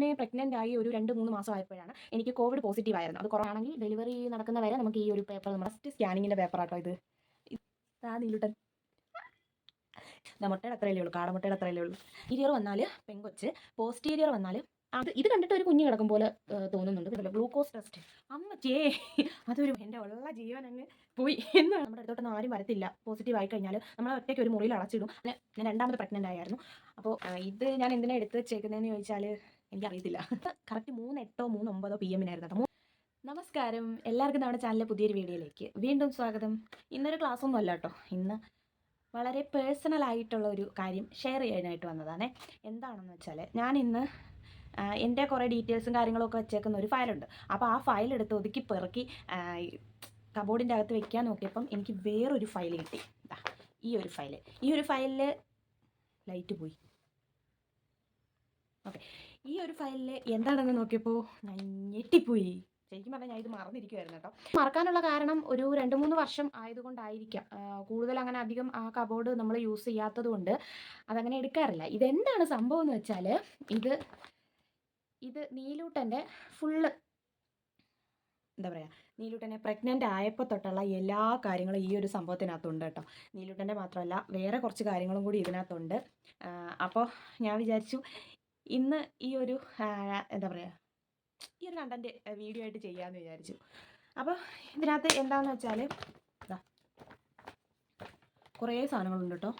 നീലൂട്ടനെ pregnant ആയി ഒരു രണ്ട് മൂന്ന് മാസം ആയപ്പോഴാണ് എനിക്ക് കോവിഡ് പോസിറ്റീവ് ആയിരുന്നു. അത് കുറവാണെങ്കിൽ ഡെലിവറി നടക്കുന്ന വരെ നമുക്ക് ഈ ഒരു പേപ്പർ നമ്മുടെ ഫസ്റ്റ് സ്കാനിങ്ങിന്റെ പേപ്പർ ആട്ടോ ഇത്. മുട്ടയുടെ അത്രയല്ലേ ഉള്ളൂ കാടമുട്ടയുടെ അത്രയല്ലേ ഉള്ളൂ. ഇരിയർ വന്നാൽ പെങ്കൊച്ച് പോസ്റ്റീരിയർ വന്നാൽ അത് ഇത് കണ്ടിട്ട് ഒരു കുഞ്ഞ് കിടക്കും പോലെ തോന്നുന്നുണ്ട്. ഇതല്ല ഗ്ലൂക്കോസ് ടെസ്റ്റ് അമ്മച്ചേ അതൊരു എന്റെ ഉള്ള ജീവൻ അങ്ങ് പോയി എന്ന് നമ്മുടെ അടുത്തോട്ടൊന്നും ആരും വരത്തില്ല. പോസിറ്റീവ് ആയി കഴിഞ്ഞാൽ നമ്മൾ ഒറ്റയ്ക്ക് ഒരു മുറിയിൽ അടച്ചിടും. ഞാൻ രണ്ടാമത് പ്രഗ്നന്റ് ആയിരുന്നു. അപ്പോൾ ഇത് ഞാൻ എന്തിനാണ് എടുത്ത് വെച്ചേക്കുന്നതെന്ന് ചോദിച്ചാൽ എനിക്കറിയത്തില്ല. കറക്റ്റ് മൂന്ന് എട്ടോ മൂന്ന് ഒമ്പതോ പി എമ്മിനായിരുന്നു കേട്ടോ നമസ്കാരം. എല്ലാവർക്കും നമ്മുടെ ചാനലിലെ പുതിയൊരു വീഡിയോയിലേക്ക് വീണ്ടും സ്വാഗതം. ഇന്നൊരു ക്ലാസ് ഒന്നും അല്ല കേട്ടോ ഇന്ന് വളരെ പേഴ്സണൽ ആയിട്ടുള്ള ഒരു കാര്യം ഷെയർ ചെയ്യാനായിട്ട് വന്നതാണ്. എന്താണെന്ന് വെച്ചാൽ ഞാൻ ഇന്ന് എന്റെ കുറേ ഡീറ്റെയിൽസും കാര്യങ്ങളൊക്കെ വെച്ചേക്കുന്ന ഒരു ഫയലുണ്ട് അപ്പോൾ ആ ഫയൽ എടുത്ത് ഒതുക്കി പെറുക്കി കബോർഡിന്റെ അകത്ത് വെക്കാൻ നോക്കിയപ്പം എനിക്ക് വേറൊരു ഫയൽ കിട്ടി. ഈ ഒരു ഫയൽ ഈ ഒരു ഫയലിൽ ലൈറ്റ് പോയി. ഓക്കെ ഈ ഒരു ഫയലിൽ എന്താണെന്ന് നോക്കിയപ്പോ ഞെട്ടിപ്പോയി. ശരിക്കും പറഞ്ഞാൽ ഞാൻ ഇത് മറന്നിരിക്കുമായിരുന്നു കേട്ടോ. മറക്കാനുള്ള കാരണം ഒരു രണ്ട് മൂന്ന് വർഷം ആയതുകൊണ്ടായിരിക്കാം. കൂടുതൽ അങ്ങനെ അധികം ആ കബോർഡ് നമ്മൾ യൂസ് ചെയ്യാത്തത് കൊണ്ട് അതങ്ങനെ എടുക്കാറില്ല. ഇതെന്താണ് സംഭവം എന്ന് വെച്ചാൽ ഇത് ഇത് നീലൂട്ടന്റെ ഫുള്ള് എന്താ പറയുക നീലൂട്ടനെ പ്രഗ്നന്റ് ആയപ്പോൾ തൊട്ടുള്ള എല്ലാ കാര്യങ്ങളും ഈ ഒരു സംഭവത്തിനകത്തുണ്ട് കേട്ടോ. നീലൂട്ടന്റെ മാത്രമല്ല വേറെ കുറച്ച് കാര്യങ്ങളും കൂടി ഇതിനകത്തുണ്ട്. അപ്പോൾ ഞാൻ വിചാരിച്ചു ഇന്ന് ഈ ഒരു എന്താ പറയുക ഈ ഒരു കണ്ടന്റ് വീഡിയോ ആയിട്ട് ചെയ്യാമെന്ന് വിചാരിച്ചു. അപ്പോൾ ഇതിനകത്ത് എന്താണെന്ന് വെച്ചാൽ കുറേ സാധനങ്ങളുണ്ട് കേട്ടോ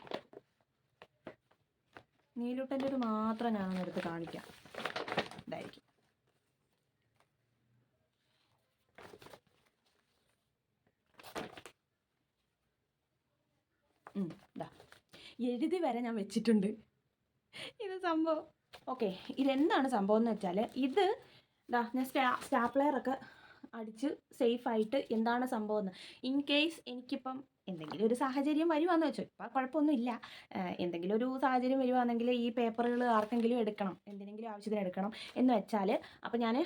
നീലൂട്ടന്റെ ഒരു മാത്രം ഞാനൊന്ന് എടുത്ത് കാണിക്കാം. ഇതായിരിക്കും. എഴുതി വരെ ഞാൻ വെച്ചിട്ടുണ്ട്. ഇത് സംഭവം ഓക്കെ ഇതെന്താണ് സംഭവം എന്ന് വെച്ചാൽ ഇത് എന്താ ഞാൻ സ്റ്റാ സ്റ്റാപ്ലെയറൊക്കെ അടിച്ച് സേഫായിട്ട് എന്താണ് സംഭവം എന്ന്. ഇൻ കേസ് എനിക്കിപ്പം എന്തെങ്കിലും ഒരു സാഹചര്യം വരുവാന്ന് വെച്ചോ ഇപ്പം കുഴപ്പമൊന്നുമില്ല എന്തെങ്കിലും ഒരു സാഹചര്യം വരുവാണെങ്കിൽ ഈ പേപ്പറുകൾ ആർക്കെങ്കിലും എടുക്കണം എന്തിനെങ്കിലും ആവശ്യത്തിന് എടുക്കണം എന്ന് വെച്ചാൽ അപ്പം ഞാൻ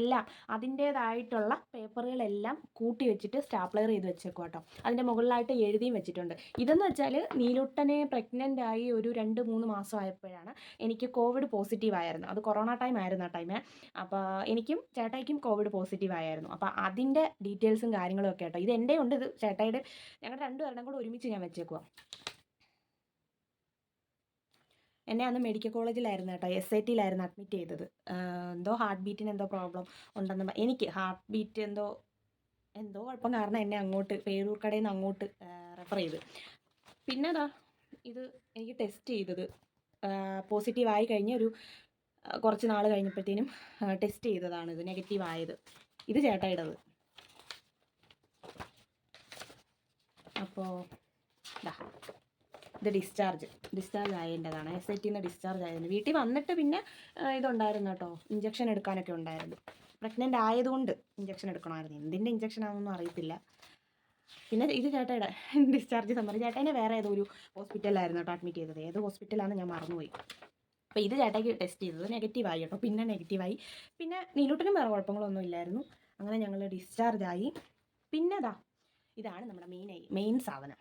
എല്ലാം അതിന്റേതായിട്ടുള്ള പേപ്പറുകളെല്ലാം കൂട്ടി വെച്ചിട്ട് സ്റ്റാപ്ലെയർ ചെയ്ത് വെച്ചേക്കും കേട്ടോ അതിന്റെ മുകളിലായിട്ട് എഴുതിയും വെച്ചിട്ടുണ്ട്. ഇതെന്ന് വെച്ചാൽ നീലുട്ടനെ പ്രഗ്നന്റ് ആയി ഒരു രണ്ട് മൂന്ന് മാസം ആയപ്പോഴാണ് എനിക്ക് കോവിഡ് പോസിറ്റീവ് ആയിരുന്നു. അത് കൊറോണ ടൈം ആയിരുന്നു ആ ടൈമേ അപ്പോൾ എനിക്കും ചേട്ടായിക്കും കോവിഡ് പോസിറ്റീവ് ആയിരുന്നു. അപ്പോൾ അതിന്റെ ഡീറ്റെയിൽസും കാര്യങ്ങളും ഒക്കെ കേട്ടോ ഇത് എന്റെ ഉണ്ട്. ഇത് ചേട്ടായിയുടെ ഞങ്ങളുടെ രണ്ടുപേരുടെ കൂടെ ഒരുമിച്ച് ഞാൻ വെച്ചേക്കുക എന്നെ അന്ന് മെഡിക്കൽ കോളേജിലായിരുന്നു കേട്ടോ എസ് ഐ ടിയിലായിരുന്നു അഡ്മിറ്റ് ചെയ്തത്. എന്തോ ഹാർട്ട് ബീറ്റിന് എന്തോ പ്രോബ്ലം ഉണ്ടെന്ന് എനിക്ക് ഹാർട്ട് ബീറ്റ് എന്തോ എന്തോ കുഴപ്പം കാരണം എന്നെ അങ്ങോട്ട് പേരൂർ കടയിൽ നിന്ന് അങ്ങോട്ട് റെഫർ ചെയ്ത്. പിന്നെ അതാ ഇത് എനിക്ക് ടെസ്റ്റ് ചെയ്തത്. പോസിറ്റീവ് ആയി കഴിഞ്ഞ ഒരു കുറച്ച് നാൾ കഴിഞ്ഞപ്പോഴത്തേനും ടെസ്റ്റ് ചെയ്തതാണ് ഇത് നെഗറ്റീവ് ആയത്. ഇത് ചേട്ടായിടത്. അപ്പോൾ ദാ. ഇത് ഡിസ്ചാർജ് ഡിസ്ചാർജ് ആയതിന്റെതാണ് എസ് ഐ ടിന്ന് ഡിസ്ചാർജ് ആയതിന്. വീട്ടിൽ വന്നിട്ട് പിന്നെ ഇതുണ്ടായിരുന്നു കേട്ടോ. ഇഞ്ചക്ഷൻ എടുക്കാനൊക്കെ ഉണ്ടായിരുന്നു. പ്രഗ്നന്റ് ആയതുകൊണ്ട് ഇഞ്ചക്ഷൻ എടുക്കണമായിരുന്നു. എന്തിന്റെ ഇഞ്ചക്ഷൻ ആണെന്നൊന്നും അറിയത്തില്ല. പിന്നെ ഇത് ചേട്ടയുടെ ഡിസ്ചാർജ് സമ്മറി ചേട്ടേനെ വേറെ ഏതോ ഒരു ഹോസ്പിറ്റലായിരുന്നു കേട്ടോ അഡ്മിറ്റ് ചെയ്തത്. ഏത് ഹോസ്പിറ്റലാണെന്ന് ഞാൻ മറന്നുപോയി. അപ്പോൾ ഇത് ചേട്ടയ്ക്ക് ടെസ്റ്റ് ചെയ്തത്. നെഗറ്റീവായി കേട്ടോ. പിന്നെ നെഗറ്റീവായി പിന്നെ നീലൂട്ടിനും വേറെ കുഴപ്പങ്ങളൊന്നും ഇല്ലായിരുന്നു. അങ്ങനെ ഞങ്ങൾ ഡിസ്ചാർജ് ആയി. പിന്നെ അതാ ഇതാണ് നമ്മുടെ മെയിൻ മെയിൻ സാധനം.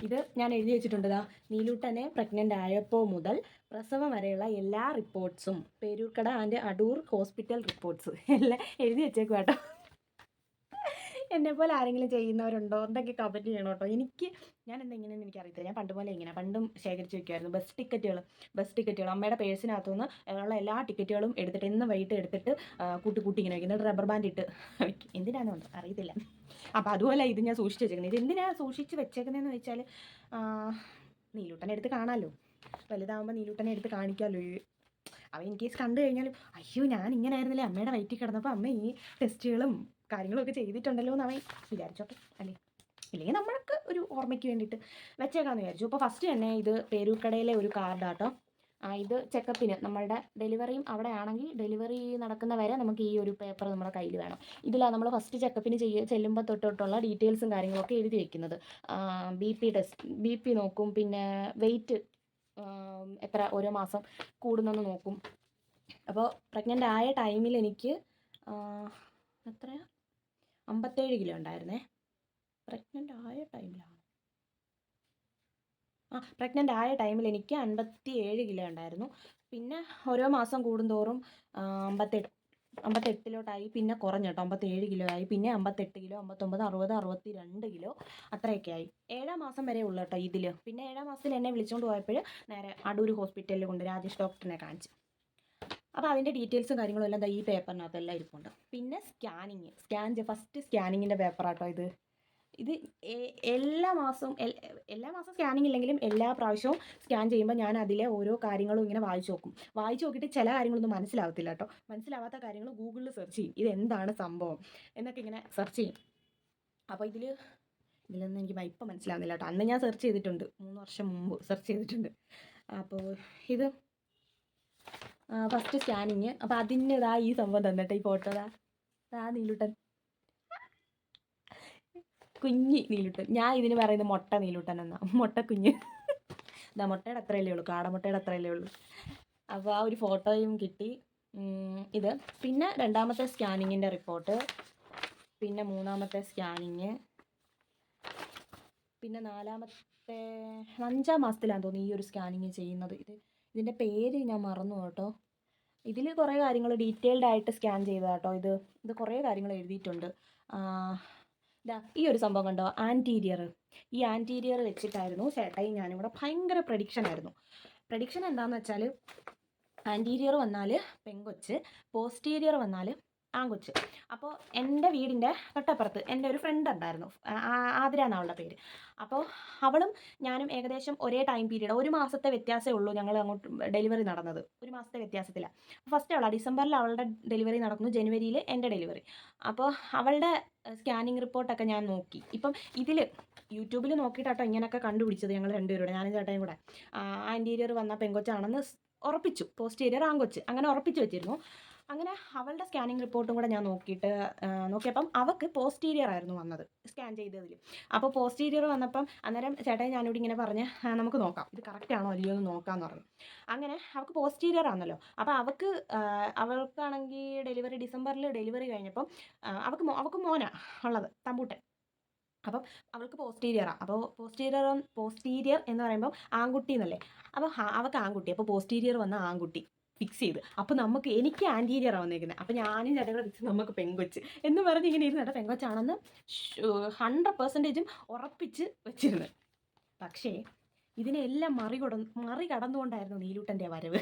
ഇത് ഞാൻ എഴുതി വെച്ചിട്ടുണ്ട് ദാ. നീലൂട്ടനെ പ്രഗ്നന്റ് ആയപ്പോൾ മുതൽ പ്രസവം വരെയുള്ള എല്ലാ റിപ്പോർട്ട്സും Peroorkada and Adoor hospital reports എല്ലാം എഴുതി വെച്ചേക്കും കേട്ടോ. എന്നെ പോലെ ആരെങ്കിലും ചെയ്യുന്നവരുണ്ടോ? എന്തൊക്കെ കമന്റ് ചെയ്യണം കേട്ടോ? എനിക്ക് ഞാൻ എന്തെങ്കിലും എനിക്ക് അറിയത്തില്ല ഞാൻ പണ്ട് പോലെ ഇങ്ങനെ പണ്ടും ശേഖരിച്ച് വെക്കുമായിരുന്നു ബസ് ടിക്കറ്റുകൾ ബസ് ടിക്കറ്റുകൾ അമ്മയുടെ പേഴ്സിനകത്തുനിന്ന് ഉള്ള എല്ലാ ടിക്കറ്റുകളും എടുത്തിട്ട് ഇന്ന് വൈകിട്ട് എടുത്തിട്ട് കൂട്ടി കൂട്ടി ഇങ്ങനെ വയ്ക്കുന്നത് റബ്ബർ ബാൻഡ് ഇട്ട് വയ്ക്കും എന്തിനാണെന്ന് അറിയത്തില്ല. അപ്പോൾ അതുപോലെ ഇത് ഞാൻ സൂക്ഷിച്ച് വെച്ചേക്കുന്നത് ഇത് എന്തിനാണ് സൂക്ഷിച്ച് വെച്ചേക്കുന്നതെന്ന് വെച്ചാൽ നീലൂട്ടനെ എടുത്ത് കാണാമല്ലോ വലുതാവുമ്പോൾ നീലൂട്ടനെ എടുത്ത് കാണിക്കാമല്ലോ അവൻ ഇൻ കേസ് കണ്ടു കഴിഞ്ഞാൽ അയ്യോ ഞാൻ ഇങ്ങനെ ആയിരുന്നില്ലേ അമ്മയുടെ വയറ്റിൽ കിടന്നപ്പോൾ അമ്മ ഈ ടെസ്റ്റുകളും കാര്യങ്ങളൊക്കെ ചെയ്തിട്ടുണ്ടല്ലോ എന്ന് അവൻ വിചാരിച്ചോട്ടെ അല്ലേ? ഇല്ലെങ്കിൽ നമ്മൾക്ക് ഒരു ഓർമ്മയ്ക്ക് വേണ്ടിയിട്ട് വെച്ചേക്കാമെന്ന് വിചാരിച്ചു. അപ്പോൾ ഫസ്റ്റ് തന്നെ ഇത് പേരൂക്കടയിലെ ഒരു കാർഡാട്ടോ ഇത് ചെക്കപ്പിന് നമ്മളുടെ ഡെലിവറിയും അവിടെ ആണെങ്കിൽ ഡെലിവറി നടക്കുന്ന വരെ നമുക്ക് ഈ ഒരു പേപ്പർ നമ്മുടെ കയ്യിൽ വേണം. ഇതിലാണ് നമ്മൾ ഫസ്റ്റ് ചെക്കപ്പിന് ചെയ്യ ചെല്ലുമ്പോൾ തൊട്ടോട്ടുള്ള ഡീറ്റെയിൽസും കാര്യങ്ങളൊക്കെ എഴുതി വെക്കുന്നത്. B P test B P നോക്കും പിന്നെ വെയിറ്റ് എത്ര ഓരോ മാസം കൂടുന്നെന്ന് നോക്കും. അപ്പോൾ പ്രഗ്നന്റ് ആയ ടൈമിൽ എനിക്ക് എത്ര അമ്പത്തേഴ് കിലോ ഉണ്ടായിരുന്നേ. പ്രഗ്നന്റ് ആയ ടൈമിലാണ് ആ പ്രഗ്നന്റ് ആയ ടൈമിൽ എനിക്ക് അൻപത്തി ഏഴ് കിലോ ഉണ്ടായിരുന്നു. പിന്നെ ഓരോ മാസം കൂടുന്തോറും അമ്പത്തെട്ട് അമ്പത്തെട്ടിലോട്ടായി പിന്നെ കുറഞ്ഞു കേട്ടോ അമ്പത്തേഴ് കിലോ ആയി പിന്നെ അമ്പത്തെട്ട് കിലോ അമ്പത്തൊമ്പത് അറുപത് അറുപത്തി രണ്ട് കിലോ അത്രയൊക്കെ ആയി. ഏഴാം മാസം വരെ ഉള്ളു കേട്ടോ ഇതിൽ പിന്നെ ഏഴാം മാസത്തിൽ എന്നെ വിളിച്ചുകൊണ്ട് പോയപ്പോൾ നേരെ അടൂർ ഹോസ്പിറ്റലിൽ കൊണ്ട് രാജേഷ് ഡോക്ടറിനെ കാണിച്ചു. അപ്പോൾ അതിന്റെ ഡീറ്റെയിൽസും കാര്യങ്ങളും എല്ലാം ഈ പേപ്പറിനകത്തെല്ലാം ഇരിപ്പുണ്ട്. പിന്നെ സ്കാനിങ് സ്കാൻ ഫസ്റ്റ് സ്കാനിങ്ങിന്റെ പേപ്പറാട്ടോ ഇത്. ഇത് എല്ലാ മാസവും എല്ലാ മാസവും സ്കാനിങ് ഇല്ലെങ്കിലും എല്ലാ പ്രാവശ്യവും സ്കാൻ ചെയ്യുമ്പോൾ ഞാൻ അതിലെ ഓരോ കാര്യങ്ങളും ഇങ്ങനെ വായിച്ചു നോക്കും. വായിച്ചു നോക്കിയിട്ട് ചില കാര്യങ്ങളൊന്നും മനസ്സിലാവത്തില്ല കേട്ടോ മനസ്സിലാവാത്ത കാര്യങ്ങൾ ഗൂഗിളിൽ സെർച്ച് ചെയ്യും. ഇത് എന്താണ് സംഭവം എന്നൊക്കെ ഇങ്ങനെ സെർച്ച് ചെയ്യും. അപ്പോൾ ഇതിൽ ഇതിലൊന്നും എനിക്ക് ഇപ്പം മനസ്സിലാവുന്നില്ല കേട്ടോ അന്ന് ഞാൻ സെർച്ച് ചെയ്തിട്ടുണ്ട്. മൂന്ന് വർഷം മുമ്പ് സെർച്ച് ചെയ്തിട്ടുണ്ട്. അപ്പോൾ ഇത് ഫസ്റ്റ് സ്കാനിങ് അപ്പോൾ അതിന്റെതാ ഈ സംഭവം തന്നിട്ട് ഈ ഫോട്ടോ ദാ ദാ നീലുട്ടൻ. കുഞ്ഞി നീലൂട്ടൻ. ഞാൻ ഇതിന് പറയുന്നത് മുട്ട നീലൂട്ടൻ എന്നാ. മുട്ട കുഞ്ഞ്. ഇതാ മുട്ടയുടെ അത്രയല്ലേ ഉള്ളൂ. കാടമുട്ടയുടെ അത്രയല്ലേ ഉള്ളൂ. അപ്പോൾ ആ ഒരു ഫോട്ടോയും കിട്ടി. ഇത്. പിന്നെ രണ്ടാമത്തെ സ്കാനിങ്ങിന്റെ റിപ്പോർട്ട്. പിന്നെ മൂന്നാമത്തെ സ്കാനിങ്. പിന്നെ നാലാമത്തെ അഞ്ചാം മാസത്തിലാണ് തോന്നുന്നു ഈ ഒരു സ്കാനിങ് ചെയ്യുന്നത്. ഇത് ഇതിന്റെ പേര് ഞാൻ മറന്നു കേട്ടോ. ഇതിൽ കുറേ കാര്യങ്ങൾ ഡീറ്റെയിൽഡ് ആയിട്ട് സ്കാൻ ചെയ്തതാട്ടോ ഇത്. ഇത് കുറേ കാര്യങ്ങൾ എഴുതിയിട്ടുണ്ട്. ഇതാ ഈ ഒരു സംഭവം കണ്ടോ? ആന്റീരിയർ ഈ ആന്റീരിയർ വെച്ചിട്ടായിരുന്നു ചേട്ടായി ഞാനും കൂടെ ഭയങ്കര പ്രഡിക്ഷൻ ആയിരുന്നു. പ്രഡിക്ഷൻ എന്താണെന്ന് വെച്ചാൽ ആന്റീരിയർ വന്നാൽ പെങ്കൊച്ച് പോസ്റ്റീരിയർ വന്നാൽ ആൺകൊച്ച്. അപ്പോൾ എന്റെ വീടിന്റെ തൊട്ടപ്പുറത്ത് എന്റെ ഒരു ഫ്രണ്ട് ഉണ്ടായിരുന്നു. ആതിര എന്നാണ് അവളുടെ പേര്. അപ്പോൾ അവളും ഞാനും ഏകദേശം ഒരേ ടൈം പീരീഡ് ഒരു മാസത്തെ വ്യത്യാസമേ ഉള്ളൂ ഞങ്ങൾ അങ്ങോട്ട് ഡെലിവറി നടന്നത്. ഒരു മാസത്തെ വ്യത്യാസത്തിലാണ് ഫസ്റ്റ് അവളാണ് ഡിസംബറിൽ അവളുടെ ഡെലിവറി നടന്നു. ജനുവരിയിൽ എന്റെ ഡെലിവറി അപ്പോൾ അവളുടെ സ്കാനിങ് റിപ്പോർട്ടൊക്കെ ഞാൻ നോക്കി. ഇപ്പം ഇതിൽ യൂട്യൂബിൽ നോക്കിയിട്ടാട്ടോ ഇങ്ങനെയൊക്കെ കണ്ടുപിടിച്ചത് ഞങ്ങൾ രണ്ടുപേരുടെ. ഞാനും ചേട്ടയും കൂടെ. ആന്റീരിയർ വന്ന പെങ്കൊച്ചാണെന്ന് ഉറപ്പിച്ചു. പോസ്റ്റീരിയർ ആൺകൊച്ച്. അങ്ങനെ ഉറപ്പിച്ചു വെച്ചിരുന്നു. അങ്ങനെ അവളുടെ സ്കാനിങ് റിപ്പോർട്ടും കൂടെ ഞാൻ നോക്കിയിട്ട് നോക്കിയപ്പം അവൾക്ക് പോസ്റ്റീരിയർ ആയിരുന്നു വന്നത്. സ്കാൻ ചെയ്തതിൽ അപ്പോൾ പോസ്റ്റീരിയർ വന്നപ്പം അന്നേരം ചേട്ടായി ഞാനിവിടെ ഇങ്ങനെ പറഞ്ഞ് നമുക്ക് നോക്കാം. ഇത് കറക്റ്റ് ആണോ അല്ലയോ എന്ന് നോക്കാമെന്ന് പറഞ്ഞു. അങ്ങനെ അവൾക്ക് പോസ്റ്റീരിയർ ആണല്ലോ. അപ്പോൾ അവൾക്ക് അവൾക്കാണെങ്കിൽ ഡെലിവറി ഡിസംബറിൽ ഡെലിവറി കഴിഞ്ഞപ്പം അവൾക്ക് അവൾക്ക് മോനാ ഉള്ളത് തമ്പൂട്ടൻ. അപ്പം അവൾക്ക് പോസ്റ്റീരിയറാണ് അപ്പോൾ പോസ്റ്റീരിയർ പോസ്റ്റീരിയർ എന്ന് പറയുമ്പോൾ ആൺകുട്ടി എന്നല്ലേ അപ്പോൾ അവൾക്ക് ആൺകുട്ടി. അപ്പോൾ പോസ്റ്റീരിയർ വന്ന ആൺകുട്ടി. ഫിക്സ് ചെയ്ത്. അപ്പോൾ നമുക്ക് എനിക്ക് ആന്റീരിയറാണ് വന്നേക്കുന്നത് അപ്പോൾ ഞാനും ചേട്ടൻ കൂടെ ഫിക്സ് നമുക്ക് പെങ്കൊച്ച്. എന്ന് പറഞ്ഞ് ഇങ്ങനെ ഇരുന്നിട്ട് പെങ്കൊച്ചാണെന്ന് ഹൺഡ്രഡ് പെർസെന്റേജും ഉറപ്പിച്ച് വെച്ചിരുന്നത് പക്ഷേ ഇതിനെല്ലാം മറികട മറികടന്നുകൊണ്ടായിരുന്നു നീലൂട്ടന്റെ വരവ്.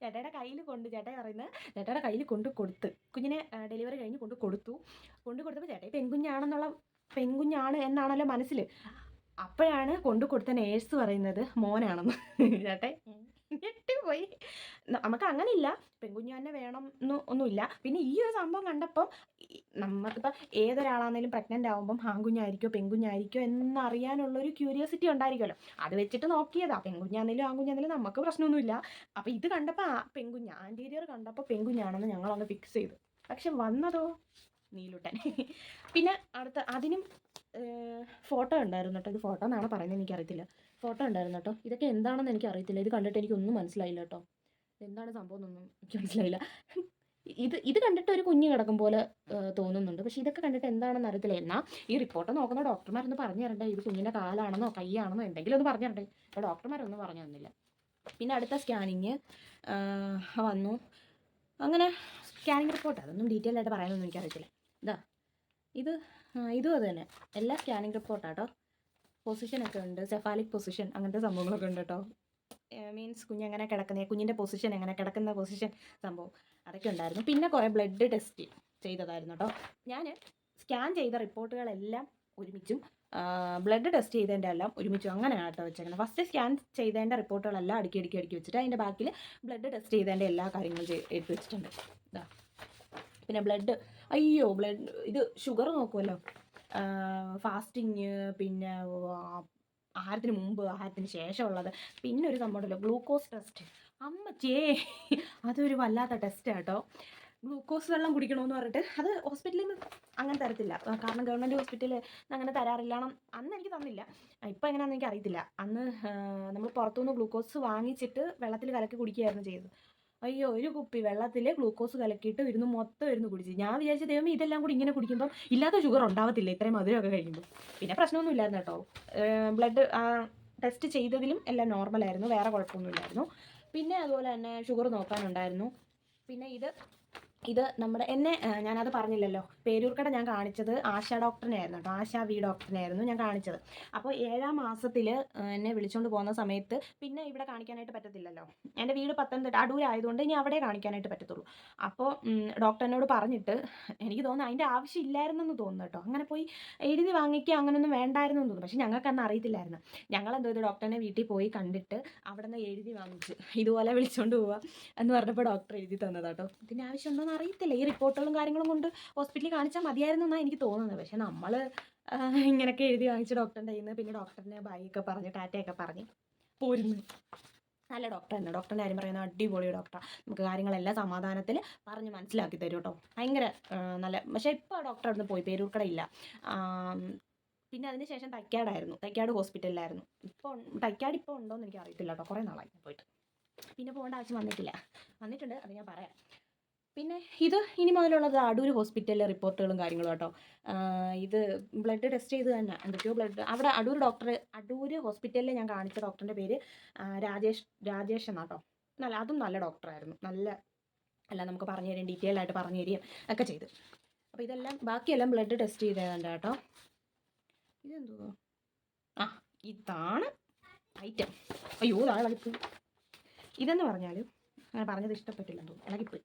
ചേട്ടയുടെ കയ്യിൽ കൊണ്ട് ചേട്ടൻ പറയുന്നത് ചേട്ടയുടെ കയ്യിൽ കൊണ്ട് കൊടുത്ത് കുഞ്ഞിനെ ഡെലിവറി കഴിഞ്ഞ് കൊണ്ട് കൊടുത്തു. കൊണ്ട് കൊടുത്തപ്പോൾ ചേട്ടൻ പെൺകുഞ്ഞാണെന്നുള്ള പെൺകുഞ്ഞാണ് എന്നാണല്ലോ മനസ്സിൽ അപ്പോഴാണ് കൊണ്ടു കൊടുത്ത നേഴ്സ് പറയുന്നത് മോനാണെന്ന്. ചേട്ടൻ ഞെട്ടിപ്പോയി നമുക്ക് അങ്ങനെ ഇല്ല പെൺകുഞ്ഞു തന്നെ വേണം എന്ന് ഒന്നുമില്ല. പിന്നെ ഈ ഒരു സംഭവം കണ്ടപ്പം നമ്മളിപ്പോൾ ഏതൊരാളാണെങ്കിലും പ്രഗ്നന്റ് ആകുമ്പം ആൺകുഞ്ഞായിരിക്കോ പെൺകുഞ്ഞായിരിക്കോ എന്നറിയാനുള്ളൊരു ക്യൂരിയോസിറ്റി ഉണ്ടായിരിക്കുമല്ലോ അത് വെച്ചിട്ട് നോക്കിയതാ. പെൺകുഞ്ഞാണെങ്കിലും ആൺകുഞ്ഞാണെങ്കിലും നമുക്ക് പ്രശ്നമൊന്നുമില്ല. അപ്പോൾ ഇത് കണ്ടപ്പോൾ പെൺകുഞ്ഞ് ആന്റീരിയർ കണ്ടപ്പോൾ പെൺകുഞ്ഞാണെന്ന് ഞങ്ങളങ്ങ് ഫിക്സ് ചെയ്തു. പക്ഷെ വന്നതോ? നീലുട്ടൻ. പിന്നെ അടുത്ത അതിനും ഫോട്ടോ ഉണ്ടായിരുന്നു കേട്ടോ. ഇത് ഫോട്ടോ എന്നാണ് പറയുന്നത് എനിക്കറിയത്തില്ല. ഫോട്ടോ ഉണ്ടായിരുന്നു കേട്ടോ. ഇതൊക്കെ എന്താണെന്ന് എനിക്ക് അറിയത്തില്ല. ഇത് കണ്ടിട്ട് എനിക്കൊന്നും മനസ്സിലായില്ല കേട്ടോ. എന്താണ് സംഭവം എന്നൊന്നും എനിക്ക് മനസ്സിലായില്ല. ഇത് ഇത് കണ്ടിട്ട് ഒരു കുഞ്ഞ് കിടക്കും പോലെ തോന്നുന്നുണ്ട്. പക്ഷെ ഇതൊക്കെ കണ്ടിട്ട് എന്താണെന്ന് അറിയത്തില്ല. എന്നാൽ ഈ റിപ്പോർട്ട് നോക്കുന്ന ഡോക്ടർമാരൊന്ന് പറഞ്ഞു തരണ്ടേ ഇത് കുഞ്ഞിന്റെ കാലാണെന്നോ കൈയാണെന്നോ എന്തെങ്കിലും ഒന്ന് പറഞ്ഞു തരണ്ടേ അപ്പോൾ ഡോക്ടർമാരൊന്നും പറഞ്ഞു തന്നില്ല. പിന്നെ അടുത്ത സ്കാനിങ് വന്നു. അങ്ങനെ സ്കാനിങ് റിപ്പോർട്ട് അതൊന്നും ഡീറ്റെയിൽ ആയിട്ട് പറയാനൊന്നും എനിക്കറിയത്തില്ല. ഇതാ. ഇത് ഇതും അത് തന്നെ. എല്ലാ സ്കാനിങ് റിപ്പോർട്ടാട്ടോ പൊസിഷനൊക്കെ ഉണ്ട്. സെഫാലിക് പൊസിഷൻ അങ്ങനത്തെ സംഭവങ്ങളൊക്കെ ഉണ്ട് കേട്ടോ മീൻസ് കുഞ്ഞ് എങ്ങനെ കിടക്കുന്നത് കുഞ്ഞിന്റെ പൊസിഷൻ എങ്ങനെ കിടക്കുന്ന പൊസിഷൻ സംഭവം അതൊക്കെ ഉണ്ടായിരുന്നു. പിന്നെ കുറേ ബ്ലഡ് ടെസ്റ്റ് ചെയ്തതായിരുന്നു കേട്ടോ ഞാൻ സ്കാൻ ചെയ്ത റിപ്പോർട്ടുകളെല്ലാം ഒരുമിച്ചും ബ്ലഡ് ടെസ്റ്റ് ചെയ്തതിന്റെ എല്ലാം ഒരുമിച്ചും അങ്ങനെയാണ് കേട്ടോ വെച്ചേക്കുന്നത്. ഫസ്റ്റ് സ്കാൻ ചെയ്തതിന്റെ റിപ്പോർട്ടുകളെല്ലാം അടുക്കി അടുക്കി അടുക്കി വെച്ചിട്ട് അതിന്റെ ബാക്കിൽ ബ്ലഡ് ടെസ്റ്റ് ചെയ്തതിന്റെ എല്ലാ കാര്യങ്ങളും എടുത്ത് വെച്ചിട്ടുണ്ട്. പിന്നെ ബ്ലഡ് അയ്യോ ബ്ലഡ് ഇത് ഷുഗർ നോക്കുമല്ലോ ഫാസ്റ്റിങ് പിന്നെ ആഹാരത്തിന് മുമ്പ് ആഹാരത്തിന് ശേഷമുള്ളത്. പിന്നെ ഒരു സംഭവം ഉണ്ടല്ലോ ഗ്ലൂക്കോസ് ടെസ്റ്റ്. അമ്മച്ചേ അതൊരു വല്ലാത്ത ടെസ്റ്റ് കേട്ടോ ഗ്ലൂക്കോസ് വെള്ളം കുടിക്കണമെന്ന് പറഞ്ഞിട്ട് അത് ഹോസ്പിറ്റലിൽ നിന്ന് അങ്ങനെ തരത്തില്ല. കാരണം ഗവൺമെന്റ് ഹോസ്പിറ്റലിൽ അങ്ങനെ തരാറില്ല അന്ന് എനിക്ക് തന്നില്ല. ഇപ്പം എങ്ങനെയാണെന്ന് എനിക്ക് അറിയത്തില്ല അന്ന് നമ്മൾ പുറത്തുനിന്ന് ഗ്ലൂക്കോസ് വാങ്ങിച്ചിട്ട് വെള്ളത്തിൽ കലക്കി കുടിക്കുകയായിരുന്നു ചെയ്തത്. അയ്യോ ഒരു കുപ്പി വെള്ളത്തിൽ ഗ്ലൂക്കോസ് കലക്കിയിട്ട് ഇരുന്ന് മൊത്തം ഇരുന്ന് കുടിച്ച്. ഞാൻ വിചാരിച്ച ദൈവം ഇതെല്ലാം കൂടി ഇങ്ങനെ കുടിക്കുമ്പോൾ ഇല്ലാത്ത ഷുഗർ ഉണ്ടാവത്തില്ല. ഇത്രയും മധുരമൊക്കെ കഴിക്കുമ്പോൾ പിന്നെ പ്രശ്നമൊന്നും ഇല്ലായിരുന്നു കേട്ടോ. ബ്ലഡ് ടെസ്റ്റ് ചെയ്തതിലും എല്ലാം നോർമലായിരുന്നു വേറെ കുഴപ്പമൊന്നുമില്ലായിരുന്നു പിന്നെ അതുപോലെ തന്നെ ഷുഗർ നോക്കാനുണ്ടായിരുന്നു. പിന്നെ ഇത് ഇത് നമ്മുടെ എന്നെ ഞാനത് പറഞ്ഞില്ലല്ലോ. പേരൂർക്കട ഞാൻ കാണിച്ചത് ആശ ഡോക്ടറിനെ ആയിരുന്നു കേട്ടോ. ആശ വി ഡോക്ടറിനെ ആയിരുന്നു ഞാൻ കാണിച്ചത്. അപ്പോൾ ഏഴാം മാസത്തിൽ എന്നെ വിളിച്ചുകൊണ്ട് പോകുന്ന സമയത്ത് പിന്നെ ഇവിടെ കാണിക്കാനായിട്ട് പറ്റത്തില്ലല്ലോ. എന്റെ വീട് പത്തനംതിട്ട അടൂരായതുകൊണ്ട് ഇനി അവിടെ കാണിക്കാനായിട്ട് പറ്റത്തുള്ളൂ. അപ്പോൾ ഡോക്ടറിനോട് പറഞ്ഞിട്ട് എനിക്ക് തോന്നുന്നു അതിന്റെ ആവശ്യം ഇല്ലായിരുന്നെന്ന് തോന്നുന്നു കേട്ടോ. അങ്ങനെ പോയി എഴുതി വാങ്ങിക്കുക അങ്ങനെയൊന്നും വേണ്ടായിരുന്നു എന്ന് തോന്നുന്നു. പക്ഷേ ഞങ്ങൾക്ക് അന്ന് അറിയത്തില്ലായിരുന്നു. ഞങ്ങൾ എന്തോ ഇത് ഡോക്ടറിനെ വീട്ടിൽ പോയി കണ്ടിട്ട് അവിടെ നിന്ന് എഴുതി വാങ്ങിച്ച് ഇതുപോലെ വിളിച്ചുകൊണ്ട് പോവാ എന്ന് പറഞ്ഞപ്പോൾ ഡോക്ടർ എഴുതി തന്നതാട്ടോ ഇതിന് ആവശ്യം ഉണ്ടോയെന്ന് അറിയത്തില്ല. ഈ റിപ്പോർട്ടുകളും കാര്യങ്ങളും കൊണ്ട് ഹോസ്പിറ്റലിൽ കാണിച്ചാൽ മതിയായിരുന്നു എന്നാണ് എനിക്ക് തോന്നുന്നത്. പക്ഷെ നമ്മൾ ഇങ്ങനെയൊക്കെ എഴുതി വാങ്ങിച്ച് ഡോക്ടറിന്റെ കയ്യിൽ നിന്ന് പിന്നെ ഡോക്ടറിനെ ബായിയൊക്കെ പറഞ്ഞ് ടാറ്റയൊക്കെ പറഞ്ഞ് പോരുന്നു. നല്ല ഡോക്ടർ തന്നെ ഡോക്ടറിന്റെ കാര്യം പറയുന്ന അടിപൊളി ഡോക്ടർ നമുക്ക് കാര്യങ്ങളെല്ലാം സമാധാനത്തിൽ പറഞ്ഞ് മനസ്സിലാക്കി തരും കേട്ടോ. ഭയങ്കര നല്ല പക്ഷേ ഇപ്പോൾ ഡോക്ടർ അവിടെ നിന്ന് പോയി. പേരൂർക്കട ഇല്ല. പിന്നെ അതിന് ശേഷം തൈക്കാടായിരുന്നു. തൈക്കാട് ഹോസ്പിറ്റലിലായിരുന്നു. ഇപ്പോൾ തൈക്കാട് ഇപ്പോൾ ഉണ്ടോ എന്ന് എനിക്ക് അറിയത്തില്ല കേട്ടോ. കുറേ നാളായി പോയിട്ട്. പിന്നെ പോകേണ്ട ആവശ്യം വന്നിട്ടില്ല. വന്നിട്ടുണ്ട് അത് ഞാൻ പറയാം. പിന്നെ ഇത് ഇനി മുതലുള്ളത് അടൂർ ഹോസ്പിറ്റലിലെ റിപ്പോർട്ടുകളും കാര്യങ്ങളും കേട്ടോ. ഇത് ബ്ലഡ് ടെസ്റ്റ് ചെയ്ത് തന്നെ. എന്തൊക്കെയോ ബ്ലഡ്. അവിടെ അടൂർ ഡോക്ടർ അടൂർ ഹോസ്പിറ്റലിൽ ഞാൻ കാണിച്ച ഡോക്ടറിന്റെ പേര് രാജേഷ് രാജേഷ് എന്നാട്ടോ. നല്ല അതും നല്ല ഡോക്ടറായിരുന്നു. നല്ല അല്ല നമുക്ക് പറഞ്ഞു തരും ഡീറ്റെയിൽ ആയിട്ട് പറഞ്ഞു തരികയും ഒക്കെ ചെയ്തു. അപ്പോൾ ഇതെല്ലാം ബാക്കിയെല്ലാം ബ്ലഡ് ടെസ്റ്റ് ചെയ്തതുണ്ട് കേട്ടോ. ഇതെന്തോ? ആ ഇതാണ് ഐറ്റം. അയ്യോ ഇളകിപ്പോയി. ഇതെന്ന് പറഞ്ഞാൽ അങ്ങനെ പറഞ്ഞത് ഇഷ്ടപ്പെട്ടില്ലെന്ന് തോന്നുന്നു. ഇളകിപ്പോയി.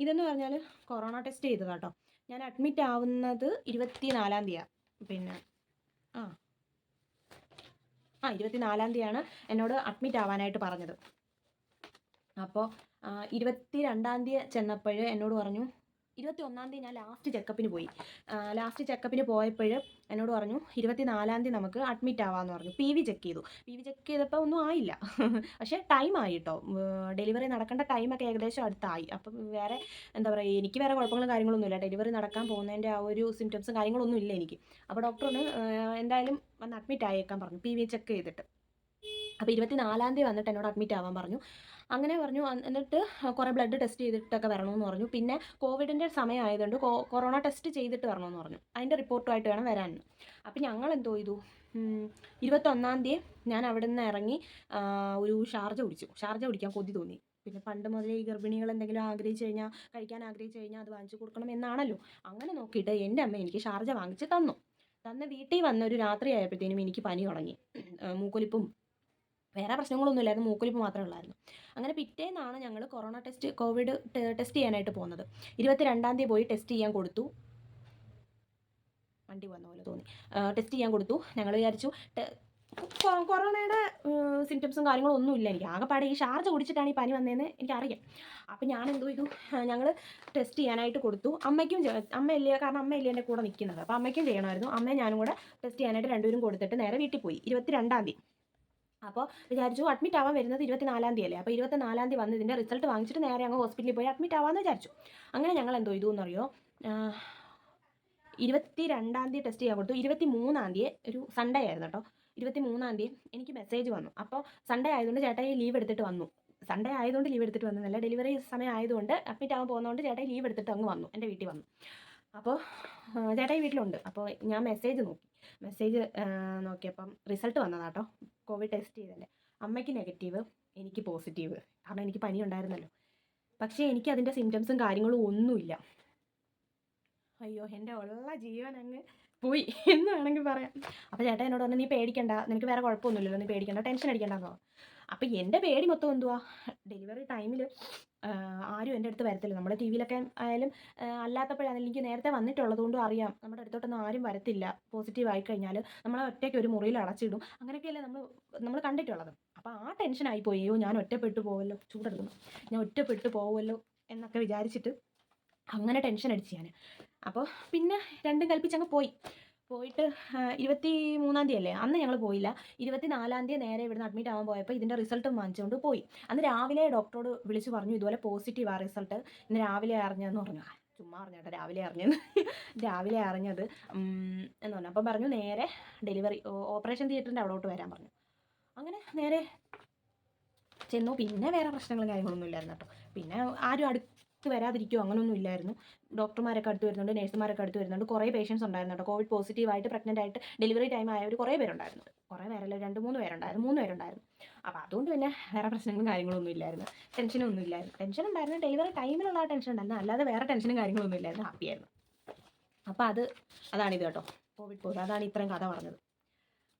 ഇതെന്ന് പറഞ്ഞാൽ കൊറോണ ടെസ്റ്റ് ചെയ്തതാണ് കേട്ടോ ഞാൻ അഡ്മിറ്റ് ആവുന്നത് ഇരുപത്തി നാലാം തീയതിയാണ് പിന്നെ ആ. ആ ഇരുപത്തി നാലാം തീയതിയാണ് എന്നോട് അഡ്മിറ്റ് ആവാനായിട്ട് പറഞ്ഞത്. അപ്പോൾ ഇരുപത്തി രണ്ടാം തീയതി ചെന്നപ്പോൾ എന്നോട് പറഞ്ഞു ഇരുപത്തി ഒന്നാം തീയതി ഞാൻ ലാസ്റ്റ് ചെക്കപ്പിന് പോയി. ലാസ്റ്റ് ചെക്കപ്പിന് പോയപ്പോൾ എന്നോട് പറഞ്ഞു ഇരുപത്തി നാലാം തീയതി നമുക്ക് അഡ്മിറ്റ് ആവാമെന്ന് പറഞ്ഞു. പി വി ചെക്ക് ചെയ്തു. പി വി ചെക്ക് ചെയ്തപ്പോൾ ഒന്നും ആയില്ല. പക്ഷേ ടൈം ആയി കേട്ടോ ഡെലിവറി നടക്കേണ്ട ടൈമൊക്കെ ഏകദേശം അടുത്തായി. അപ്പം വേറെ എന്താ പറയുക എനിക്ക് വേറെ കുഴപ്പങ്ങളും കാര്യങ്ങളൊന്നുമില്ല ഡെലിവറി നടക്കാൻ പോകുന്നതിന്റെ ആ ഒരു സിംറ്റംസും കാര്യങ്ങളൊന്നും ഇല്ല എനിക്ക്. അപ്പോൾ ഡോക്ടറിന് എന്തായാലും വന്ന് അഡ്മിറ്റ് ആയേക്കാൻ പറഞ്ഞു. പി വി ചെക്ക് ചെയ്തിട്ട്. അപ്പോൾ ഇരുപത്തി നാലാം തീയതി വന്നിട്ട് എന്നോട് അഡ്മിറ്റ് ആവാൻ പറഞ്ഞു. അങ്ങനെ പറഞ്ഞു. എന്നിട്ട് കുറേ ബ്ലഡ് ടെസ്റ്റ് ചെയ്തിട്ടൊക്കെ വരണമെന്ന് പറഞ്ഞു. പിന്നെ കോവിഡിന്റെ സമയമായതുകൊണ്ട് കൊറോണ ടെസ്റ്റ് ചെയ്തിട്ട് വരണമെന്ന് പറഞ്ഞു. അതിന്റെ റിപ്പോർട്ടുമായിട്ട് വേണം വരാൻ. അപ്പോൾ ഞങ്ങൾ എന്തോ ചെയ്തു? ഇരുപത്തൊന്നാം തീയതി ഞാൻ അവിടെ നിന്ന് ഇറങ്ങി ഒരു ഷാർജ കുടിച്ചു. ഷാർജ കുടിക്കാൻ കൊതി തോന്നി. പിന്നെ പണ്ട് മുതലേ ഈ ഗർഭിണികൾ എന്തെങ്കിലും ആഗ്രഹിച്ചു കഴിഞ്ഞാൽ കഴിക്കാൻ ആഗ്രഹിച്ചു കഴിഞ്ഞാൽ അത് വാങ്ങിച്ചു കൊടുക്കണം എന്നാണല്ലോ. അങ്ങനെ നോക്കിയിട്ട് എന്റെ അമ്മ എനിക്ക് ഷാർജ വാങ്ങിച്ച് തന്നു. തന്ന് വീട്ടിൽ വന്ന ഒരു രാത്രി ആയപ്പോഴത്തേനും എനിക്ക് പനി തുടങ്ങി. മൂക്കൊലിപ്പും വേറെ പ്രശ്നങ്ങളൊന്നും ഇല്ലായിരുന്നു. മൂക്കൊലിപ്പ് മാത്രമേ ഉള്ളായിരുന്നു. അങ്ങനെ പിറ്റേന്നാണ് ഞങ്ങൾ കൊറോണ ടെസ്റ്റ് കോവിഡ് ടെസ്റ്റ് ചെയ്യാനായിട്ട് പോകുന്നത് ഇരുപത്തി രണ്ടാം തീയതി പോയി ടെസ്റ്റ് ചെയ്യാൻ കൊടുത്തു. വണ്ടി വന്ന പോലെ തോന്നി. ടെസ്റ്റ് ചെയ്യാൻ കൊടുത്തു. ഞങ്ങൾ വിചാരിച്ചു കൊറോണയുടെ സിംറ്റംസും കാര്യങ്ങളും ഒന്നും ഇല്ല എനിക്ക്. ആകെപ്പാടെ ഈ ഷാർജ് കുടിച്ചിട്ടാണ് ഈ പനി വന്നതെന്ന് എനിക്കറിയാം. അപ്പം ഞാൻ എന്തോ ചെയ്തു ഞങ്ങൾ ടെസ്റ്റ് ചെയ്യാനായിട്ട് കൊടുത്തു. അമ്മയ്ക്കും അമ്മയില്ല കാരണം അമ്മയില്ല എന്റെ കൂടെ നിൽക്കുന്നത് അപ്പോൾ അമ്മയ്ക്കും ചെയ്യണമായിരുന്നു. അമ്മയും ഞാനും കൂടെ ടെസ്റ്റ് ചെയ്യാനായിട്ട് രണ്ടുപേരും കൊടുത്തിട്ട് നേരെ വീട്ടിൽ പോയി. ഇരുപത്തി രണ്ടാം തീയതി. അപ്പോൾ വിചാരിച്ചു അഡ്മിറ്റ് ആവാൻ വരുന്നത് ഇരുപത്തിനാലാം തീയതി അല്ലേ അപ്പോൾ ഇരുപത്തിനാലാം തീയതി വന്ന് ഇതിന്റെ റിസൾട്ട് വാങ്ങിച്ചിട്ട് നേരെ അങ്ങ് ഹോസ്പിറ്റലിൽ പോയി അഡ്മിറ്റ് ആവാമെന്ന് വിചാരിച്ചു. അങ്ങനെ ഞങ്ങൾ എന്തോ ചെയ്തു എന്നറിയോ? ഇരുപത്തി രണ്ടാം തീയതി ടെസ്റ്റ് ചെയ്യാൻ കൊടുത്തു. ഇരുപത്തി മൂന്നാം തീയതി ഒരു സൺഡേ ആയിരുന്നു കേട്ടോ. ഇരുപത്തി മൂന്നാം തീയതി എനിക്ക് മെസ്സേജ് വന്നു. അപ്പോൾ സൺഡേ ആയതുകൊണ്ട് ചേട്ടായി ലീവ് എടുത്തിട്ട് വന്നു. സൺഡേ ആയതുകൊണ്ട് ലീവ് എടുത്തിട്ട് വന്നു നല്ല ഡെലിവറി സമയം ആയതുകൊണ്ട് അഡ്മിറ്റ് ആവാൻ പോകുന്നതുകൊണ്ട് ചേട്ടായി ലീവ് എടുത്തിട്ട് അങ്ങ് വന്നു. എന്റെ വീട്ടിൽ വന്നു. അപ്പോൾ ചേട്ടൻ വീട്ടിലുണ്ട്. അപ്പോൾ ഞാൻ മെസ്സേജ് നോക്കി. മെസ്സേജ് നോക്കിയപ്പം റിസൾട്ട് വന്നതാട്ടോ. കോവിഡ് ടെസ്റ്റ് ചെയ്തല്ലേ. അമ്മയ്ക്ക് നെഗറ്റീവ് എനിക്ക് പോസിറ്റീവ് കാരണം എനിക്ക് പനി ഉണ്ടായിരുന്നല്ലോ പക്ഷേ എനിക്ക് അതിന്റെ സിംറ്റംസും കാര്യങ്ങളും ഒന്നുമില്ല. അയ്യോ എന്റെ ഉള്ള ജീവൻ അങ്ങ് പോയി എന്ന് വേണമെങ്കിൽ പറയാം. അപ്പോൾ ചേട്ടൻ എന്നോട് പറഞ്ഞു നീ പേടിക്കണ്ട. നിനക്ക് വേറെ കുഴപ്പമൊന്നുമില്ലല്ലോ. നീ പേടിക്കണ്ട. ടെൻഷൻ അടിക്കണ്ടെന്നോ അപ്പോൾ എന്റെ പേടി മൊത്തം എന്തുവാ? ഡെലിവറി ടൈമിൽ ആരും എന്റെ അടുത്ത് വരത്തില്ല. നമ്മുടെ ടി വിയിലൊക്കെ ആയാലും അല്ലാത്തപ്പോഴാണ് എനിക്ക് നേരത്തെ വന്നിട്ടുള്ളത് കൊണ്ടും അറിയാം. നമ്മുടെ അടുത്തോട്ടൊന്നും ആരും വരത്തില്ല. പോസിറ്റീവ് ആയി കഴിഞ്ഞാൽ നമ്മളെ ഒറ്റയ്ക്ക് ഒരു മുറിയിൽ അടച്ചിടും. അങ്ങനെയൊക്കെയല്ലേ നമ്മൾ നമ്മൾ കണ്ടിട്ടുള്ളത്. അപ്പോൾ ആ ടെൻഷനായി പോയോ. ഞാൻ ഒറ്റപ്പെട്ടു പോവല്ലോ. ചൂടെടുക്കുന്നു. ഞാൻ ഒറ്റപ്പെട്ടു പോവുമല്ലോ എന്നൊക്കെ വിചാരിച്ചിട്ട് അങ്ങനെ ടെൻഷൻ അടിച്ച് ഞാൻ അപ്പോൾ പിന്നെ രണ്ടും കൽപ്പിച്ചങ്ങ് പോയി. പോയിട്ട് ഇരുപത്തി മൂന്നാം തീയതി അല്ലേ അന്ന് ഞങ്ങൾ പോയില്ല. ഇരുപത്തി നാലാം തീയതി നേരെ ഇവിടുന്ന് അഡ്മിറ്റ് ആവാൻ പോയപ്പോൾ ഇതിന്റെ റിസൾട്ടും വാങ്ങിച്ചുകൊണ്ട് പോയി. അന്ന് രാവിലെ ഡോക്ടറോട് വിളിച്ച് പറഞ്ഞു ഇതുപോലെ പോസിറ്റീവ് ആ റിസൾട്ട് ഇന്ന് രാവിലെ അറിഞ്ഞതെന്ന് പറഞ്ഞു. ചുമ്മാ അറിഞ്ഞോട്ടെ രാവിലെ അറിഞ്ഞത് രാവിലെ അറിഞ്ഞത് എന്ന് പറഞ്ഞു. അപ്പം പറഞ്ഞു നേരെ ഡെലിവറി ഓപ്പറേഷൻ തിയേറ്ററിന്റെ അവിടോട്ട് വരാൻ പറഞ്ഞു. അങ്ങനെ നേരെ ചെന്നു. പിന്നെ വേറെ പ്രശ്നങ്ങളും കാര്യങ്ങളൊന്നും ഇല്ലായിരുന്നു കേട്ടോ. പിന്നെ ആരും അടു അടുത്ത് വരാതിരിക്കുമോ അങ്ങനെയൊന്നും ഇല്ലായിരുന്നു. ഡോക്ടർമാരൊക്കെ അടുത്ത് വരുന്നുണ്ട് നഴ്സുമാരൊക്കെ അടുത്ത് വരുന്നുണ്ട്. കുറേ പേഷ്യൻസ് ഉണ്ടായിരുന്നു കേട്ടോ. കോവിഡ് പോസിറ്റീവായിട്ട് പ്രഗ്നന്റ് ആയിട്ട് ഡെലിവറി ടൈം ആയവർ കുറേ പേരുണ്ടായിരുന്നു. കുറേ പേരല്ല രണ്ട് മൂന്ന് പേരുണ്ടായിരുന്നു. മൂന്ന് പേരുണ്ടായിരുന്നു. അപ്പോൾ അതുകൊണ്ട് പിന്നെ വേറെ പ്രശ്നങ്ങളും കാര്യങ്ങളൊന്നും ഇല്ലായിരുന്നു. ടെൻഷനും ഒന്നും ഇല്ലായിരുന്നു. ടെൻഷൻ ഉണ്ടായിരുന്നു. ഡെലിവറി ടൈമിലുള്ള ടെൻഷൻ ഉണ്ടായിരുന്നു അല്ലാതെ വേറെ ടെൻഷനും കാര്യങ്ങളൊന്നും ഇല്ലായിരുന്നു. ഹാപ്പിയായിരുന്നു അപ്പോൾ അത് അതാണിത് കേട്ടോ. കോവിഡ് പോസ് അതാണ് ഇത്രയും കഥ പറഞ്ഞത്.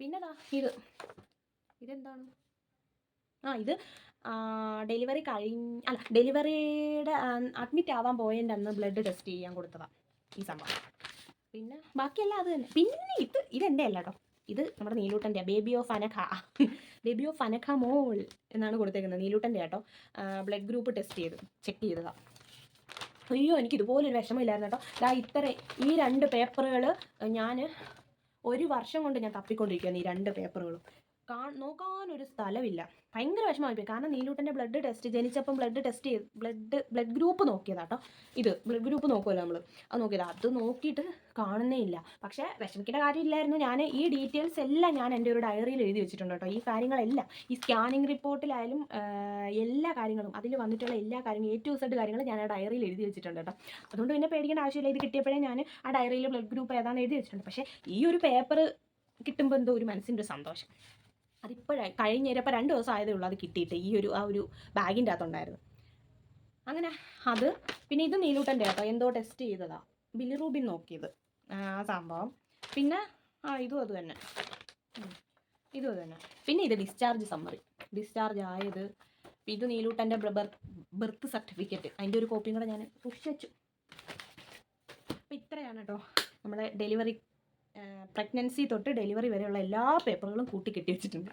പിന്നെതാ ഇത്. ഇതെന്താണ്? ആ ഇത് ഡെലിവറി കഴിഞ്ഞ് അല്ല ഡെലിവറിയുടെ അഡ്മിറ്റ് ആവാൻ പോയതിന്റെ അന്ന് ബ്ലഡ് ടെസ്റ്റ് ചെയ്യാൻ കൊടുത്തതാണ് ഈ സംഭവം. പിന്നെ ബാക്കിയെല്ലാം അത് തന്നെ. പിന്നെ ഇത് ഇതെന്റെ അല്ല കേട്ടോ ഇത് നമ്മുടെ നീലൂട്ടന്റെ baby of Anakha baby of Anakha മോൾ എന്നാണ് കൊടുത്തേക്കുന്നത് നീലൂട്ടന്റെ കേട്ടോ ബ്ലഡ് ഗ്രൂപ്പ് ടെസ്റ്റ് ചെയ്ത് ചെക്ക് ചെയ്തതാണ് അയ്യോ എനിക്ക് ഇതുപോലൊരു വിഷമമില്ലായിരുന്നു കേട്ടോ ദാ ഇത്ര ഈ രണ്ട് പേപ്പറുകൾ ഞാൻ ഒരു വർഷം കൊണ്ട് ഞാൻ തപ്പിക്കൊണ്ടിരിക്കുകയാണ് ഈ രണ്ട് പേപ്പറുകളും. കാ നോക്കാനൊരു സ്ഥലമില്ല. ഭയങ്കര വിഷമമായിപ്പോയി കാരണം നീലൂട്ടന്റെ ബ്ലഡ് ടെസ്റ്റ് ജനിച്ചപ്പം ബ്ലഡ് ടെസ്റ്റ് ചെയ്ത് ബ്ലഡ് ബ്ലഡ് ഗ്രൂപ്പ് നോക്കിയതാട്ടോ ഇത് ബ്ലഡ് ഗ്രൂപ്പ് നോക്കുമല്ലോ നമ്മൾ അത് നോക്കിയത്. അത് നോക്കിയിട്ട് കാണുന്നേ ഇല്ല. പക്ഷേ വിഷമിക്കേണ്ട കാര്യമില്ലായിരുന്നു. ഞാൻ ഈ ഡീറ്റെയിൽസ് എല്ലാം ഞാൻ എന്റെ ഒരു ഡയറിയിൽ എഴുതി വെച്ചിട്ടുണ്ട് കേട്ടോ ഈ കാര്യങ്ങളെല്ലാം ഈ സ്കാനിങ് റിപ്പോർട്ടിലായാലും എല്ലാ കാര്യങ്ങളും അതിൽ വന്നിട്ടുള്ള എല്ലാ കാര്യങ്ങളും ടു സെഡ് കാര്യങ്ങൾ ഞാൻ ആ ഡയറിയിൽ എഴുതി വെച്ചിട്ടുണ്ട് കേട്ടോ അതുകൊണ്ട് പിന്നെ പേടിക്കേണ്ട ആവശ്യമില്ല. ഇത് കിട്ടിയപ്പോഴേ ഞാൻ ആ ഡയറിയിൽ ബ്ലഡ് ഗ്രൂപ്പ് ഏതാണെന്ന് എഴുതി വെച്ചിട്ടുണ്ട്. പക്ഷേ ഈ ഒരു പേപ്പർ കിട്ടുമ്പോൾ എന്തോ ഒരു മനസ്സിന്റെ സന്തോഷം. അതിപ്പോഴായി കഴിഞ്ഞ ഇപ്പം രണ്ട് ദിവസം ആയതേ ഉള്ളൂ അത് കിട്ടിയിട്ട് ഈ ഒരു ആ ഒരു ബാഗിന്റെ അകത്തുണ്ടായിരുന്നു അങ്ങനെ അത് പിന്നെ ഇത് നീലൂട്ടന്റെ കേട്ടോ എന്തോ ടെസ്റ്റ് ചെയ്തതാ. ബിലിറൂബിൻ നോക്കിയത് ആ സംഭവം. പിന്നെ ആ ഇതും അത് തന്നെ. ഇതും അത് തന്നെ. പിന്നെ ഇത് ഡിസ്ചാർജ് സമ്മറി ഡിസ്ചാർജ് ആയത് ഇത് നീലൂട്ടന്റെ ബർത്ത് സർട്ടിഫിക്കറ്റ് അതിന്റെ ഒരു കോപ്പിയും കൂടെ ഞാൻ സൂക്ഷിച്ചു അപ്പം ഇത്രയാണ് കേട്ടോ നമ്മുടെ ഡെലിവറി പ്രഗ്നൻസി തൊട്ട് ഡെലിവറി വരെയുള്ള എല്ലാ പേപ്പറുകളും കൂട്ടി കെട്ടി വെച്ചിട്ടുണ്ട്.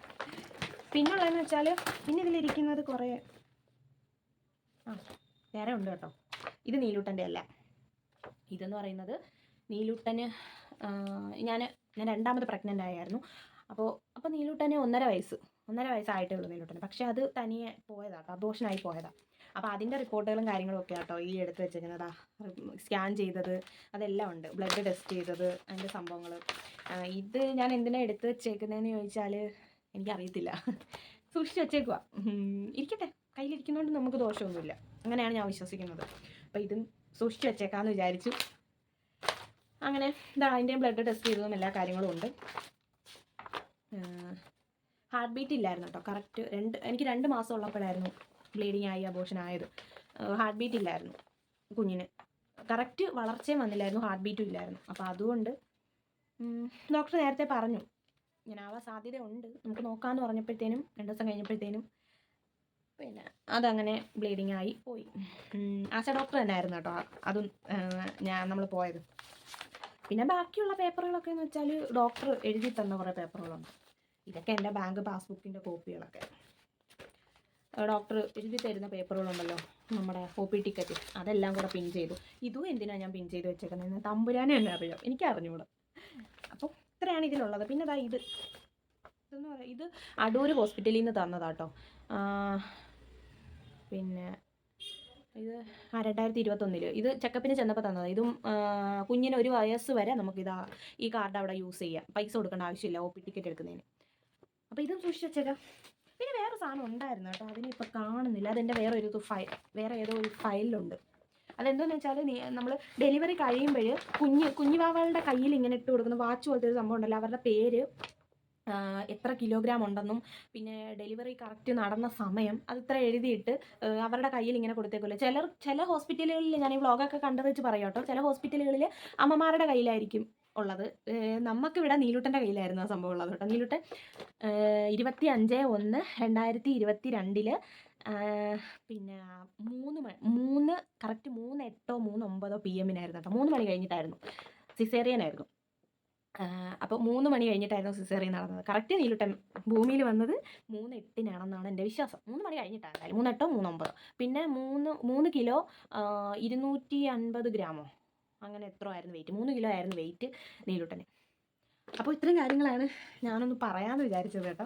പിന്നുള്ളതെന്ന് വെച്ചാൽ പിന്നെ ഇതിലിരിക്കുന്നത് കുറേ ആ വേറെ ഉണ്ട് കേട്ടോ. ഇത് നീലൂട്ടന്റെ അല്ല. ഇതെന്ന് പറയുന്നത് നീലൂട്ടന് ഞാൻ ഞാൻ രണ്ടാമത് പ്രഗ്നന്റ് ആയായിരുന്നു. അപ്പോൾ അപ്പോൾ നീലൂട്ടന് ഒന്നര വയസ്സ് ഒന്നര വയസ്സായിട്ടേ ഉള്ളൂ നീലൂട്ടന്. പക്ഷേ അത് തനിയെ പോയതാണ് അബോഷനായി പോയതാണ് അപ്പോൾ അതിന്റെ റിപ്പോർട്ടുകളും കാര്യങ്ങളും ഒക്കെ ആട്ടോ ഈ എടുത്ത് വെച്ചേക്കുന്നതാ. സ്കാൻ ചെയ്തത് അതെല്ലാം ഉണ്ട്. ബ്ലഡ് ടെസ്റ്റ് ചെയ്തത് അതിന്റെ സംഭവങ്ങൾ ഇത് ഞാൻ എന്തിനാണ് എടുത്ത് വെച്ചേക്കുന്നതെന്ന് ചോദിച്ചാൽ എനിക്കറിയത്തില്ല. സൂക്ഷിച്ച് വെച്ചേക്കുക ഇരിക്കട്ടെ. കയ്യിലിരിക്കുന്നതുകൊണ്ട് നമുക്ക് ദോഷമൊന്നുമില്ല. അങ്ങനെയാണ് ഞാൻ വിശ്വസിക്കുന്നത്. അപ്പോൾ ഇതും സൂക്ഷിച്ച് വെച്ചേക്കാമെന്ന് വിചാരിച്ചു. അങ്ങനെ ഇതാ അതിന്റെയും ബ്ലഡ് ടെസ്റ്റ് ചെയ്തതും എല്ലാ കാര്യങ്ങളും ഉണ്ട്. ഹാർട്ട് ബീറ്റ് ഇല്ലായിരുന്നു കേട്ടോ. കറക്റ്റ് രണ്ട് എനിക്ക് രണ്ട് മാസം ഉള്ളപ്പോഴായിരുന്നു ബ്ലീഡിങ് ആയി അബോഷൻ ആയത് ഹാർട്ട് ബീറ്റ് ഇല്ലായിരുന്നു കുഞ്ഞിന്. കറക്റ്റ് വളർച്ചയും വന്നില്ലായിരുന്നു ഹാർട്ട് ബീറ്റും ഇല്ലായിരുന്നു. അപ്പോൾ അതുകൊണ്ട് ഡോക്ടർ നേരത്തെ പറഞ്ഞു ഇങ്ങനെ സാധ്യത ഉണ്ട് നമുക്ക് നോക്കാമെന്ന് പറഞ്ഞപ്പോഴത്തേനും രണ്ട് ദിവസം കഴിഞ്ഞപ്പോഴത്തേനും പിന്നെ അതങ്ങനെ ബ്ലീഡിങ് ആയി പോയി ആശാ ഡോക്ടർ തന്നെ ആയിരുന്നു കേട്ടോ. അതും ഞാൻ നമ്മൾ പോയത്. പിന്നെ ബാക്കിയുള്ള പേപ്പറുകളൊക്കെ എന്ന് വെച്ചാൽ ഡോക്ടർ എഴുതി തന്ന കുറേ പേപ്പറുകളുണ്ട് ഇതൊക്കെ എന്റെ ബാങ്ക് പാസ്ബുക്കിന്റെ കോപ്പികളൊക്കെ ഡോക്ടർ എഴുതി തരുന്ന പേപ്പറുകളുണ്ടല്ലോ നമ്മുടെ ഒ പി ടിക്കറ്റ് അതെല്ലാം കൂടെ പിൻ ചെയ്തു. ഇതും എന്തിനാണ് ഞാൻ പിൻ ചെയ്ത് വെച്ചേക്കുന്നത്? തമ്പുരാനെ തന്നെ അറിയാം? എനിക്ക് അറിഞ്ഞൂടാ. അപ്പോൾ ഇത്രയാണ് ഇതിലുള്ളത്. പിന്നെ അതാ ഇത്. ഇതെന്ന് പറയാം ഇത് അടൂർ ഹോസ്പിറ്റലിൽ നിന്ന് തന്നതാട്ടോ പിന്നെ ഇത് ആ രണ്ടായിരത്തി ഇരുപത്തൊന്നിൽ ഇത് ചെക്കപ്പിന് ചെന്നപ്പോൾ തന്നതാണ് ഇതും കുഞ്ഞിന് ഒരു വയസ്സ് വരെ നമുക്കിത് ഈ കാർഡ് അവിടെ യൂസ് ചെയ്യാം. പൈസ കൊടുക്കേണ്ട ആവശ്യമില്ല ഒ പി ടിക്കറ്റ് എടുക്കുന്നതിന്. അപ്പോൾ ഇതും സൂക്ഷിച്ചേക്കാം പിന്നെ വേറെ സാധനം ഉണ്ടായിരുന്നു കേട്ടോ. അതിനെ ഇപ്പം കാണുന്നില്ല. അതെന്റെ വേറെ ഒരു ഫയൽ വേറെ ഏതോ ഒരു ഫയലിലുണ്ട്. അതെന്തോന്ന് വെച്ചാൽ നമ്മൾ ഡെലിവറി കഴിയുമ്പോൾ കുഞ്ഞ് കുഞ്ഞുവാവകളുടെ കയ്യിൽ ഇങ്ങനെ ഇട്ട് കൊടുക്കുന്ന വാച്ച് പോലത്തെ ഒരു സംഭവം ഉണ്ടല്ലോ. അവരുടെ പേര് എത്ര കിലോഗ്രാം ഉണ്ടെന്നും പിന്നെ ഡെലിവറി കറക്റ്റ് നടന്ന സമയം അത് ഇത്ര എഴുതിയിട്ട് അവരുടെ കയ്യിൽ ഇങ്ങനെ കൊടുത്തേക്കുമല്ലോ ചിലർ ചില ഹോസ്പിറ്റലുകളിൽ ഞാൻ ഈ വ്ളോഗൊക്കെ കണ്ടത് വെച്ച് പറയാം കേട്ടോ. ചില ഹോസ്പിറ്റലുകളിൽ അമ്മമാരുടെ കയ്യിലായിരിക്കും. ഉള്ളത്. നമുക്കിവിടെ നീലൂട്ടന്റെ കയ്യിലായിരുന്നു ആ സംഭവം ഉള്ളത് കേട്ടോ. നീലൂട്ടൻ ഇരുപത്തി അഞ്ച് ഒന്ന് രണ്ടായിരത്തി ഇരുപത്തി രണ്ടിൽ പിന്നെ മൂന്ന് മണി മൂന്ന് കറക്റ്റ് മൂന്ന് എട്ടോ മൂന്ന് ഒമ്പതോ പി എമ്മിനായിരുന്നു കേട്ടോ. മൂന്ന് മണി കഴിഞ്ഞിട്ടായിരുന്നു. സിസേറിയൻ ആയിരുന്നു അപ്പോൾ മൂന്ന് മണി കഴിഞ്ഞിട്ടായിരുന്നു സിസേറിയൻ നടന്നത്. കറക്റ്റ് നീലുട്ടൻ ഭൂമിയിൽ വന്നത് മൂന്ന് എട്ടിനാണെന്നാണ് എന്റെ വിശ്വാസം. മൂന്ന് മണി കഴിഞ്ഞിട്ടാണ്. മൂന്നെട്ടോ മൂന്ന് എട്ടോ മൂന്ന് ഒമ്പതോ. പിന്നെ മൂന്ന് മൂന്ന് കിലോ ഇരുന്നൂറ്റി അൻപത് ഗ്രാമോ? അങ്ങനെ എത്ര ആയിരുന്നു വെയിറ്റ് മൂന്ന് കിലോ ആയിരുന്നു വെയിറ്റ് നീലുട്ടന്. അപ്പോൾ ഇത്രയും കാര്യങ്ങളാണ് ഞാനൊന്ന് പറയാമെന്ന് വിചാരിച്ചത് കേട്ടോ.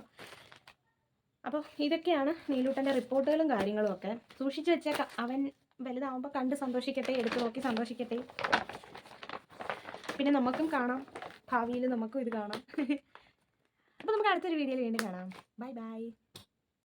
അപ്പോൾ ഇതൊക്കെയാണ് നീലൂട്ടന്റെ റിപ്പോർട്ടുകളും കാര്യങ്ങളും ഒക്കെ. സൂക്ഷിച്ച് വെച്ചേക്കാം. അവൻ വലുതാവുമ്പോൾ കണ്ട് സന്തോഷിക്കട്ടെ എടുത്തു നോക്കി സന്തോഷിക്കട്ടെ. പിന്നെ നമുക്കും കാണാം. ഭാവിയിൽ നമുക്കും ഇത് കാണാം. അപ്പോൾ നമുക്ക് അടുത്തൊരു വീഡിയോയിൽ വീണ്ടും കാണാം. Bye bye